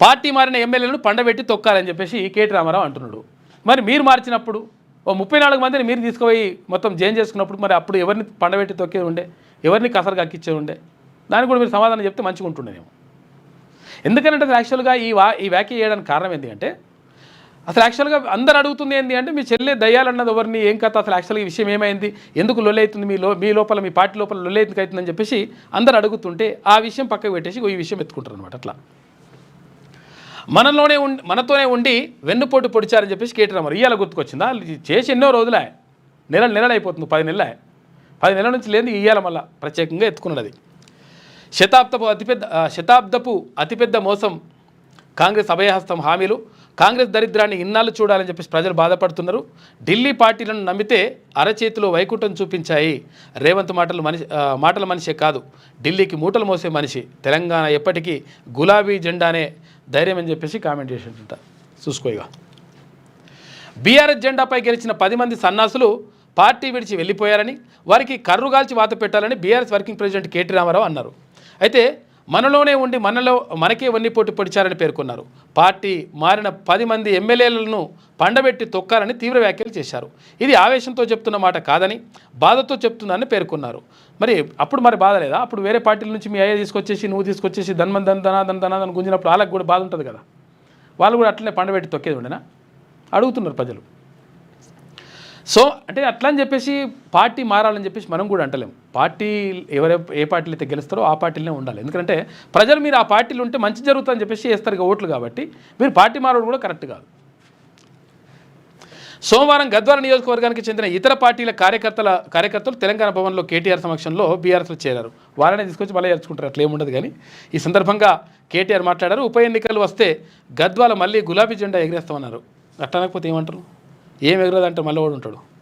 Party మారిన ఎమ్మెల్యేలను పండబెట్టి తొక్కాలని చెప్పేసి కేటీ రామారావు అంటున్నాడు. మరి మీరు మార్చినప్పుడు ఓ ముప్పై నాలుగు మందిని మీరు తీసుకుపోయి మొత్తం జైన్ చేసుకున్నప్పుడు మరి అప్పుడు ఎవరిని పండబెట్టి తొక్కే ఉండే? ఎవరిని కసరు కక్కిచ్చే ఉండే? దానికి కూడా మీరు సమాధానం చెప్తే మంచిగా ఉంటుండేమో ఎందుకంటే అసలు యాక్చువల్గా ఈ వా ఈ వ్యాఖ్య చేయడానికి కారణం ఏంటి అంటే అసలు యాక్చువల్గా అందరు అడుగుతుంది ఏంటి అంటే మీ చెల్లె దయ్యాలన్నది ఎవరిని ఏం కథ అసలు యాక్చువల్గా ఈ విషయం ఏమైంది ఎందుకు లొల్లైతుంది అవుతుంది మీ లో మీ లోపల మీ పార్టీ లోపల లొల్లైతుంది అవుతుందని చెప్పేసి అందరు అడుగుతుంటే ఆ విషయం పక్కకు పెట్టేసి ఈ విషయం ఎత్తుకుంటారు అనమాట అట్లా. మనలోనే ఉండి మనతోనే ఉండి వెన్నుపోటు పొడిచారని చెప్పేసి కేటీ రామారావు. ఇవాళ గుర్తుకొచ్చిందా? చేసి ఎన్నో రోజులే. నెలలు నెలలైపోతుంది పది నెలలే. పది నెలల నుంచి లేని ఇయ్యాల మళ్ళా ప్రత్యేకంగా ఎత్తుకున్నది అది. శతాబ్దపు అతిపెద్ద శతాబ్దపు అతిపెద్ద మోసం కాంగ్రెస్ అభయహస్తం హామీలు కాంగ్రెస్ దరిద్రాన్ని ఇన్నాళ్ళు చూడాలని చెప్పేసి ప్రజలు బాధపడుతున్నారు. ఢిల్లీ పార్టీలను నమ్మితే అరచేతిలో వైకుంఠం చూపించాయి. రేవంత్ మాటలు మనిషి మాటల మనిషే కాదు. ఢిల్లీకి మూటలు మోసే మనిషి. తెలంగాణ ఎప్పటికీ గులాబీ జెండానే ధైర్యం అని చెప్పేసి కామెంట్ చూసుకో చూసుకోయిగా బీఆర్ఎస్ జెండాపై గెలిచిన పది మంది సన్నాసులు పార్టీ విడిచి వెళ్ళిపోయారని వారికి కర్రుగాల్చి వాత పెట్టాలని BRS working president KT Rama Rao అన్నారు. అయితే మనలోనే ఉండి మనలో మనకే వన్ని పోటీ పొడిచారని పేర్కొన్నారు. పార్టీ మారిన పది మంది ఎమ్మెల్యేలను పండబెట్టి తొక్కాలని తీవ్ర వ్యాఖ్యలు చేశారు. ఇది ఆవేశంతో చెప్తున్న మాట కాదని బాధతో చెప్తుందని పేర్కొన్నారు. మరి అప్పుడు మరి బాధ లేదా? అప్పుడు వేరే పార్టీల నుంచి మీ అయ్యే తీసుకొచ్చేసి నువ్వు తీసుకొచ్చేసి ధన్మన్ ధన ధనా ధన్ ధనా గుంజినప్పుడు వాళ్ళకి కూడా బాధ ఉంటుంది కదా? వాళ్ళు కూడా అట్లనే పండబెట్టి తొక్కేది ఉండేనా? అడుగుతున్నారు ప్రజలు. సో అంటే అట్లా అని చెప్పేసి పార్టీ మారాలని చెప్పేసి మనం కూడా అంటలేం. పార్టీ ఎవరే ఏ పార్టీలు అయితే గెలుస్తారో ఆ పార్టీలనే ఉండాలి. ఎందుకంటే ప్రజలు మీరు ఆ పార్టీలు ఉంటే మంచి జరుగుతుందని చెప్పేసి వేస్తారు ఓట్లు కాబట్టి మీరు పార్టీ మారడం కూడా కరెక్ట్ కాదు. సోమవారం గద్వాల నియోజకవర్గానికి చెందిన ఇతర పార్టీల కార్యకర్తల కార్యకర్తలు తెలంగాణ భవన్లో కేటీఆర్ సమక్షంలో బీఆర్ఎస్లో చేరారు. వారనే తీసుకొచ్చి మళ్ళీ ఏర్చుకుంటారు అట్లా ఏముండదు కానీ ఈ సందర్భంగా కేటీఆర్ మాట్లాడారు. ఉప ఎన్నికలు వస్తే గద్వాల మళ్ళీ గులాబీ జెండా ఎగిరేస్తామన్నారు. అట్లా అనకపోతే ఏమంటారు? ఏం ఎగరదంటే మళ్ళీ వాడు ఉంటాడు.